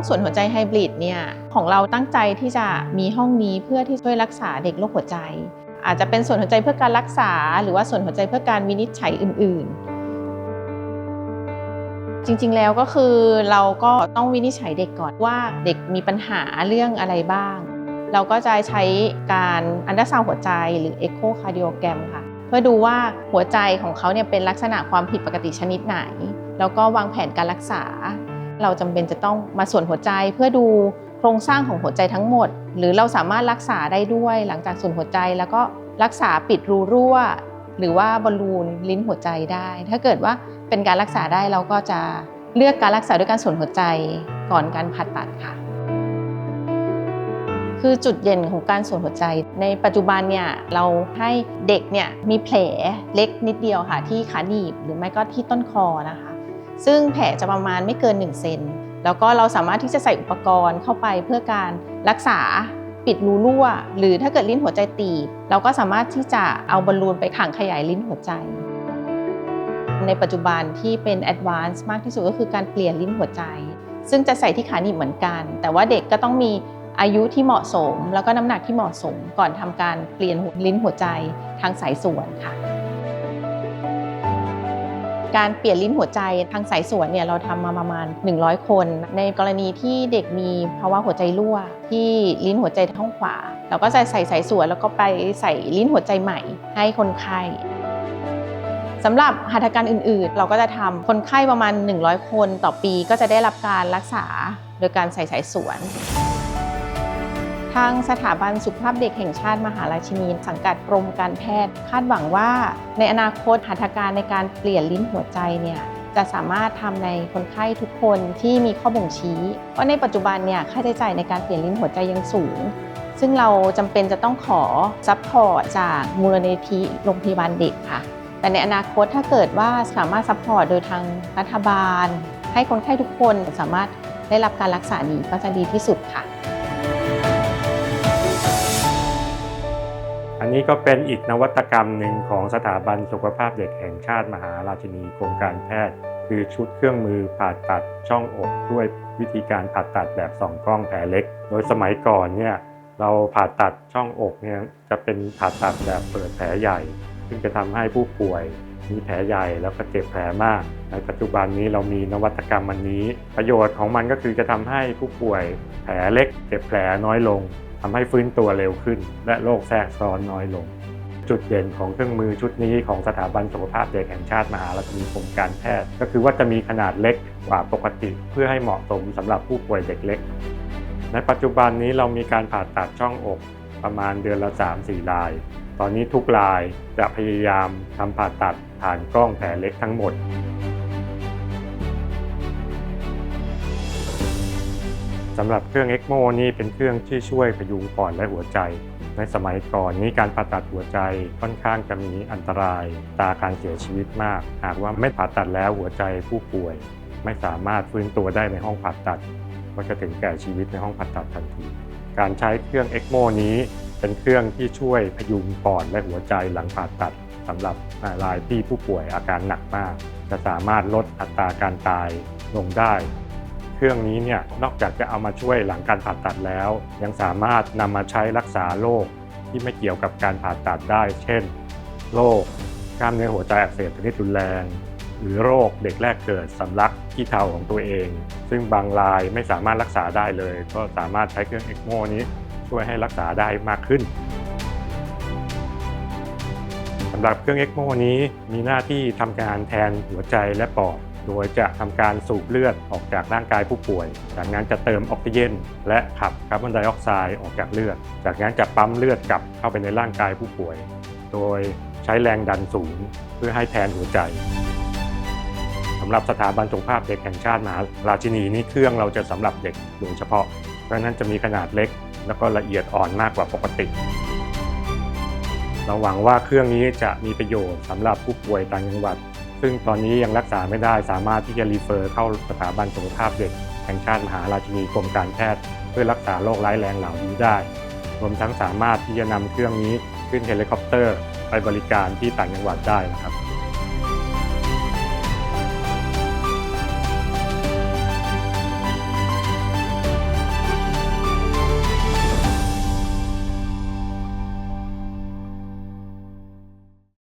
องส่วนหัวใจไฮบริดเนี่ยของเราตั้งใจที่จะมีห้องนี้เพื่อที่ช่วยรักษาเด็กโรคหัวใจ อาจจะเป็นส่วนหัวใจเพื่อการรักษา หรือว่าส่วนหัวใจเพื่อการวินิจฉัยอื่น ๆ จริงๆแล้วก็คือเราก็ต้องวินิจฉัยเด็กก่อนว่าเด็กมีปัญหาเรื่องอะไรบ้าง เราก็จะใช้การอันดาซาวหัวใจหรือเอ็กโคคาร์ดิโอแกรมค่ะเพื่อดูว่าหัวใจของเขาเนี่ยเป็นลักษณะความผิดปกติชนิดไหน แล้วก็วางแผนการรักษา เราจำเป็นจะต้องมาส่วนหัวใจเพื่อดูโครงสร้างของหัวใจทั้งหมด หรือเราสามารถรักษาได้ด้วยหลังจากส่วนหัวใจแล้วก็รักษาปิดรูรั่ว หรือว่าบอลลูนลิ้นหัวใจได้ ถ้าเกิดว่าเป็นการรักษาได้เราก็จะเลือกการรักษาด้วยการส่วนหัวใจก่อนการผ่าตัดค่ะ คือจุดเด่นของการส่วนหัวใจ ในปัจจุบันเนี่ยเราให้เด็กเนี่ยมีแผลเล็กนิดเดียวค่ะที่ขาหนีบหรือไม่ก็ที่ต้นคอนะคะ ซึ่งแผลจะประมาณไม่เกิน1เซนแล้วก็เราสามารถที่จะใส่อุปกรณ์เข้าไปเพื่อการรักษาปิดรูรั่ว หรือถ้าเกิดลิ้นหัวใจตีบ เราก็สามารถที่จะเอาบอลลูนไปขังขยายลิ้นหัวใจ ในปัจจุบันที่เป็นแอดวานซ์มากที่สุดก็คือการเปลี่ยนลิ้นหัวใจ ซึ่งจะใส่ที่ขาหนีบเหมือนกัน แต่ว่าเด็กก็ต้องมีอายุที่เหมาะสม แล้วก็น้ำหนักที่เหมาะสมก่อนทำการเปลี่ยนลิ้นหัวใจทางสายส่วนค่ะ การเปลี่ยนลิ้นหัวใจทางสายสวนเนี่ยเราทำมาประมาณ 100 คน ในกรณีที่เด็กมีภาวะหัวใจรั่ว ที่ลิ้นหัวใจท้องขวา เราก็จะใส่สายสวนแล้วก็ไปใส่ลิ้นหัวใจใหม่ ให้คนไข้สำหรับหัตถการอื่นๆ เราก็จะทำคนไข้ประมาณ 100 คนต่อปีก็จะได้รับการรักษาโดยการใส่สายสวน ทางสถาบันสุขภาพเด็กแห่งชาติมหาราชินีสังกัดกรมการแพทย์ คาดหวังว่า ในอนาคตหัตถการในการเปลี่ยนลิ้นหัวใจเนี่ยจะสามารถทำในคนไข้ทุกคนที่มีข้อบ่งชี้เพราะในปัจจุบันเนี่ยค่าใช้จ่ายในการเปลี่ยนลิ้นหัวใจยังสูง ซึ่งเราจำเป็นจะต้องขอซัพพอร์ตจากมูลนิธิโรงพยาบาลเด็กค่ะ แต่ในอนาคตถ้าเกิดว่าสามารถซัพพอร์ตโดยทางรัฐบาล ให้คนไข้ทุกคนสามารถได้รับการรักษาดีก็จะดีที่สุดค่ะ อันนี้ก็เป็นอีกนวัตกรรมหนึ่งของสถาบันสุขภาพเด็กแห่งชาติมหาราชินีกรมการแพทย์ คือชุดเครื่องมือผ่าตัดช่องอกด้วยวิธีการผ่าตัดแบบสองกล้องแผลเล็ก โดยสมัยก่อนเนี่ยเราผ่าตัดช่องอกเนี่ยจะเป็นผ่าตัดแบบเปิดแผลใหญ่ ซึ่งจะทำให้ผู้ป่วยมีแผลใหญ่แล้วก็เจ็บแผลมาก ในปัจจุบันนี้เรามีนวัตกรรมอันนี้ ประโยชน์ของมันก็คือจะทำให้ผู้ป่วยแผลเล็กเจ็บแผลน้อยลง ทำให้ฟื้นตัวเร็วขึ้น และโรคแทรกซ้อนน้อยลง จุดเด่นของเครื่องมือชุดนี้ของสถาบันสุขภาพเด็กแห่งชาติมหาราชนีกรมการแพทย์ ก็คือว่าจะมีขนาดเล็กกว่าปกติ เพื่อให้เหมาะสมสำหรับผู้ป่วยเด็กเล็ก ในปัจจุบันนี้เรามีการผ่าตัดช่องอกประมาณเดือนละ 3-4 ราย ตอนนี้ทุกรายจะพยายามทำผ่าตัดผ่านกล้องแผลเล็กทั้งหมด สำหรับเครื่องเอ็กโมนี่เป็นเครื่องที่ช่วยพยุงปอดและหัวใจ ในสมัยก่อนนี้การผ่าตัดหัวใจค่อนข้างจะมีอันตรายตาการเสียชีวิตมาก หากว่าไม่ผ่าตัดแล้วหัวใจผู้ป่วย ไม่สามารถฟื้นตัวได้ในห้องผ่าตัดก็จะถึงแก่ชีวิตในห้องผ่าตัดทันที การใช้เครื่องเอ็กโมนี้เป็นเครื่องที่ช่วยพยุงปอดและหัวใจหลังผ่าตัดสำหรับรายที่ผู้ป่วยอาการหนักมาก จะสามารถลดอัตราการตายลงได้ เครื่องนี้เนี่ยนอกจากจะเอามาช่วยหลังการผ่าตัดแล้ว ยังสามารถนำมาใช้รักษาโรคที่ไม่เกี่ยวกับการผ่าตัดได้ เช่นโรคกล้ามเนื้อหัวใจอักเสบชนิดรุนแรง หรือโรคเด็กแรกเกิดสำลักที่เทาของตัวเอง ซึ่งบางรายไม่สามารถรักษาได้เลย ก็สามารถใช้เครื่องเอ็กโมนี้ช่วยให้รักษาได้มากขึ้นสำหรับเครื่องเอ็กโมนี้มีหน้าที่ทำการแทนหัวใจและปอด โดยจะทำการสูบเลือดออกจากร่างกายผู้ป่วย จากนั้นจะเติมออกซิเจน และขับคาร์บอนไดออกไซด์ออกจากเลือด จากนั้นจะปั๊มเลือดกลับเข้าไปในร่างกายผู้ป่วย โดยใช้แรงดันสูงเพื่อให้แทนหัวใจสำหรับสถาบันสุขภาพเด็กแห่งชาติมหาราชินีนี่เครื่องเราจะสำหรับเด็กโดยเฉพาะ เพราะฉะนั้นจะมีขนาดเล็ก แล้วก็ละเอียดอ่อนมากกว่าปกติเราหวังว่าเครื่องนี้จะมีประโยชน์สำหรับผู้ป่วยต่างจังหวัด ซึ่งตอนนี้ยังรักษาไม่ได้สามารถที่จะรีเฟอร์เข้าสถาบันสุขภาพเด็กแห่งชาติมหาราชินีกรมการแพทย์ เพื่อรักษาโรคร้ายแรงเหล่านี้ได้ รวมทั้งสามารถที่จะนำเครื่องนี้ขึ้นเฮลิคอปเตอร์ ไปบริการที่ต่างจังหวัดได้นะครับ